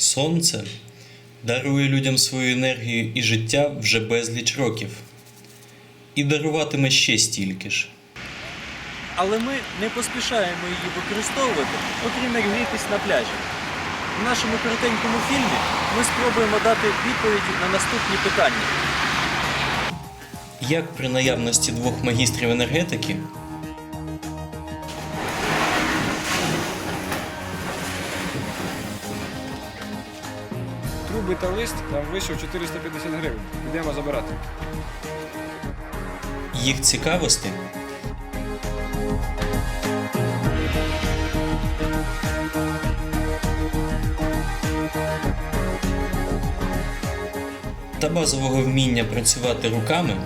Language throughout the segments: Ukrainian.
Сонце дарує людям свою енергію і життя вже безліч років. І даруватиме ще стільки ж. Але ми не поспішаємо її використовувати, окрім як грітись на пляжі. В нашому коротенькому фільмі ми спробуємо дати відповіді на наступні питання. Як при наявності двох магістрів енергетики Труби та лист там вийшов 450 гривень. Йдемо забирати. їх цікавості та базового вміння працювати руками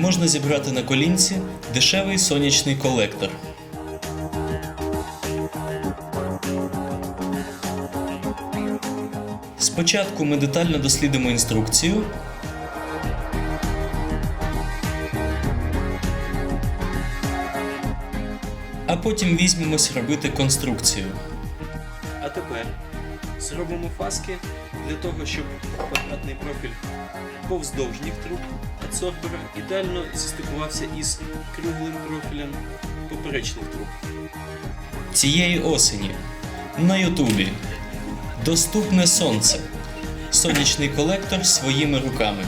можна зібрати на колінці дешевий сонячний колектор. Спочатку ми детально дослідимо інструкцію. А потім візьмемось робити конструкцію. А тепер зробимо фаски для того, щоб квадратний профіль повздовжніх труб адсорбера ідеально зістикувався із круглим профілем поперечних труб. Цієї осені на Ютубі Доступне сонце. Сонячний колектор своїми руками.